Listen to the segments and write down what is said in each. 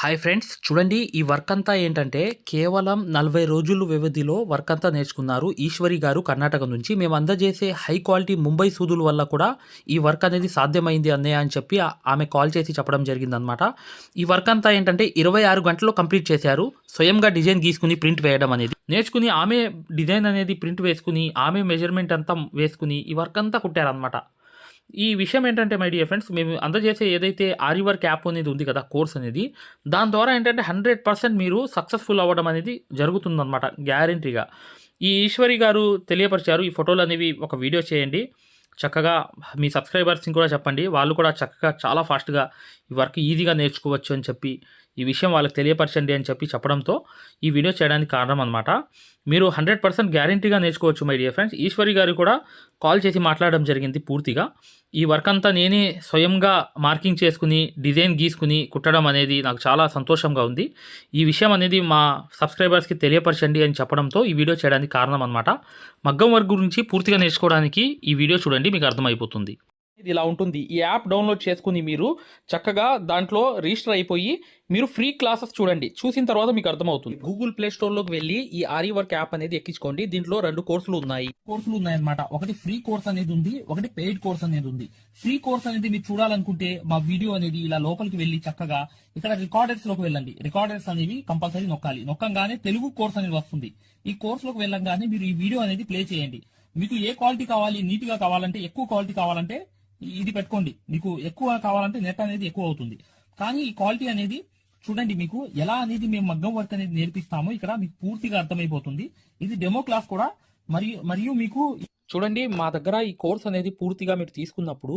Hi friends చూడండి ఈ work అంతా ఏంటంటే కేవలం నలభై రోజుల వ్యవధిలో వర్క్ అంతా నేర్చుకున్నారు ఈశ్వరి గారు కర్ణాటక నుంచి. మేము అందజేసే హై క్వాలిటీ ముంబై సూదుల వల్ల కూడా ఈ వర్క్ అనేది సాధ్యమైంది అన్నయ్య అని చెప్పి ఆమె కాల్ చేసి చెప్పడం జరిగిందనమాట ఈ వర్క్ అంతా ఏంటంటే ఇరవై ఆరు గంటల్లో కంప్లీట్ చేశారు. స్వయంగా డిజైన్ గీసుకుని ప్రింట్ వేయడం అనేది. నేర్చుకుని ఆమె డిజైన్ అనేది ప్రింట్ వేసుకుని ఆమె మెజర్మెంట్ అంతా వేసుకుని ఈ వర్క్ అంతా కుట్టారనమాట ఈ విషయం ఏంటంటే మై డియర్ ఫ్రెండ్స్ మేము అందజేసే ఏదైతే ఆరివర్క్ యాప్ అనేది ఉంది కదా కోర్స్ అనేది దాని ద్వారా ఏంటంటే హండ్రెడ్ పర్సెంట్ మీరు సక్సెస్ఫుల్ అవ్వడం అనేది జరుగుతుందన్నమాట గ్యారంటీగా ఈ ఈశ్వరి గారు తెలియపరిచారు ఈ ఫోటోలు అనేవి ఒక వీడియో చేయండి. చక్కగా మీ సబ్స్క్రైబర్స్ని కూడా చెప్పండి. వాళ్ళు కూడా చక్కగా చాలా ఫాస్ట్గా ఈ వర్క్ ఈజీగా నేర్చుకోవచ్చు అని చెప్పి. ఈ విషయం వాళ్ళకి తెలియపరచండి అని చెప్పి చెప్పడంతో ఈ వీడియో చేయడానికి కారణం అనమాట మీరు హండ్రెడ్ పర్సెంట్ గ్యారంటీగా నేర్చుకోవచ్చు మై డియర్ ఫ్రెండ్స్ ఈశ్వరి గారు కూడా కాల్ చేసి మాట్లాడడం జరిగింది పూర్తిగా. ఈ వర్క్ అంతా నేనే స్వయంగా మార్కింగ్ చేసుకుని డిజైన్ గీసుకుని కుట్టడం అనేది నాకు చాలా సంతోషంగా ఉంది. ఈ విషయం అనేది మా సబ్స్క్రైబర్స్కి తెలియపరచండి అని చెప్పడంతో ఈ వీడియో చేయడానికి కారణం అనమాట మగ్గం వర్క్ గురించి పూర్తిగా నేర్చుకోవడానికి ఈ వీడియో చూడండి మీకు అర్థమైపోతుంది. ఇది ఇలా ఉంటుంది. ఈ యాప్ డౌన్లోడ్ చేసుకుని మీరు చక్కగా దాంట్లో రిజిస్టర్ అయిపోయి మీరు ఫ్రీ క్లాసెస్ చూడండి. చూసిన తర్వాత మీకు అర్థమవుతుంది. గూగుల్ ప్లే స్టోర్లోకి వెళ్ళి ఈ ఆరి వర్క్ యాప్ అనేది ఎక్కించుకోండి. దీంట్లో రెండు కోర్సులు ఉన్నాయి. కోర్సులు ఉన్నాయన్నమాట. ఒకటి ఫ్రీ కోర్స్ అనేది ఉంది ఒకటి పెయిడ్ కోర్స్ అనేది ఉంది. ఫ్రీ కోర్స్ అనేది మీరు చూడాలనుకుంటే మా వీడియో అనేది ఇలా లోపలికి వెళ్ళి చక్కగా ఇక్కడ రికార్డర్స్లోకి వెళ్ళండి. రికార్డర్స్ అనేవి కంపల్సరీ నొక్కాలి. నొక్కంగానే తెలుగు కోర్స్ అనేది వస్తుంది. ఈ కోర్స్లోకి వెళ్ళంగానే మీరు ఈ వీడియో అనేది ప్లే చేయండి. మీకు ఏ క్వాలిటీ కావాలి నీట్గా కావాలంటే ఎక్కువ క్వాలిటీ కావాలంటే ఇది పెట్టుకోండి. మీకు ఎక్కువ కావాలంటే నెట్ అనేది ఎక్కువ అవుతుంది. కానీ ఈ క్వాలిటీ అనేది చూడండి మీకు ఎలా అనేది మేము మగ్గం వర్క్ అనేది నేర్పిస్తామో ఇక్కడ మీకు పూర్తిగా అర్థమైపోతుంది. ఇది డెమో క్లాస్ కూడా. మరియు మరియు మీకు చూడండి మా దగ్గర ఈ కోర్స్ అనేది పూర్తిగా మీరు తీసుకున్నప్పుడు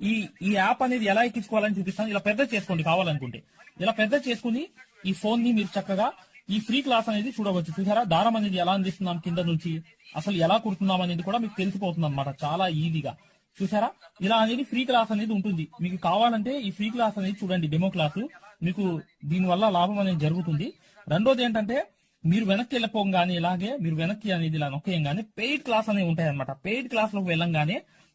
ఈ ఈ యాప్ అనేది ఎలా ఎక్కించుకోవాలని చూపిస్తాను. ఇలా పెద్ద చేసుకోండి కావాలనుకుంటే. ఇలా పెద్ద చేసుకుని ఈ ఫోన్ని మీరు చక్కగా ఈ ఫ్రీ క్లాస్ అనేది చూడవచ్చు. చూసారా? దారం అనేది ఎలా అందిస్తున్నాం కింద నుంచి? అసలు ఎలా కుడుతున్నాం అనేది కూడా మీకు తెలిసిపోతుంది అనమాట చాలా ఈజీగా. చూసారా? ఇలా అనేది ఫ్రీ క్లాస్ అనేది ఉంటుంది. మీకు కావాలంటే ఈ ఫ్రీ క్లాస్ అనేది చూడండి. Demo class. మీకు దీనివల్ల లాభం అనేది జరుగుతుంది. రెండోది ఏంటంటే మీరు వెనక్కి వెళ్ళిపోగానే ఇలాగే మీరు వెనక్కి అనేది ఇలా నొక్కేయంగానే పెయిడ్ క్లాస్ అనేవి ఉంటాయి అనమాట పెయిడ్ క్లాస్లోకి వెళ్ళంగానే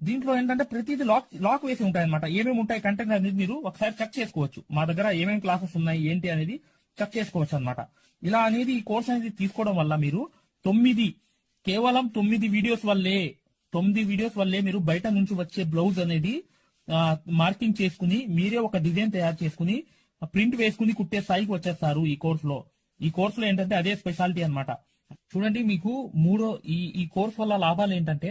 దీంట్లో ఏంటంటే ప్రతిదీ లాక్ లాక్ వేసి ఉంటాయి అనమాట ఏమేమి ఉంటాయి కంటెంట్ అనేది మీరు ఒకసారి చెక్ చేసుకోవచ్చు. మా దగ్గర ఏమేమి క్లాసెస్ ఉన్నాయి ఏంటి అనేది చెక్ చేసుకోవచ్చు అన్నమాట ఇలా అనేది ఈ కోర్స్ అనేది తీసుకోవడం వల్ల మీరు తొమ్మిది కేవలం తొమ్మిది వీడియోస్ వల్లే తొమ్మిది వీడియోస్ వల్లే మీరు బయట నుంచి వచ్చే బ్లౌజ్ అనేది మార్కింగ్ చేసుకుని మీరే ఒక డిజైన్ తయారు చేసుకుని ప్రింట్ వేసుకుని కుట్టే స్థాయికి వచ్చేస్తారు ఈ కోర్స్లో. ఈ కోర్స్లో ఏంటంటే అదే స్పెషాలిటీ అనమాట చూడండి మీకు మూడో ఈ ఈ కోర్స్ వల్ల లాభాలు ఏంటంటే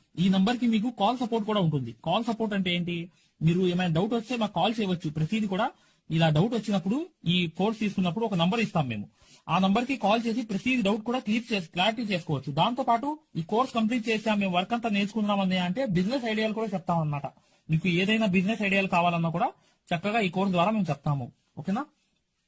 ఈ నంబర్కి మీకు కాల్ సపోర్ట్ కూడా ఉంటుంది. కాల్ సపోర్ట్ అంటే ఏంటి? మీరు ఏమైనా డౌట్ వస్తే మాకు కాల్ చేయవచ్చు. ప్రతిదీ కూడా ఇలా డౌట్ వచ్చినప్పుడు ఈ కోర్స్ తీసుకున్నప్పుడు ఒక నంబర్ ఇస్తాం మేము. ఆ నంబర్కి కాల్ చేసి ప్రతి డౌట్ కూడా క్లియర్ చేసి క్లారిటీ చేసుకోవచ్చు. దాంతో పాటు ఈ కోర్స్ కంప్లీట్ చేసాం మేము వర్క్ అంతా నేర్చుకున్నాం అని అంటే బిజినెస్ ఐడియాలు కూడా చెప్తాం అన్నమాట. మీకు ఏదైనా బిజినెస్ ఐడియాలు కావాలన్నా కూడా చక్కగా ఈ కోర్స్ ద్వారా మేము చెప్తాము. ఓకేనా?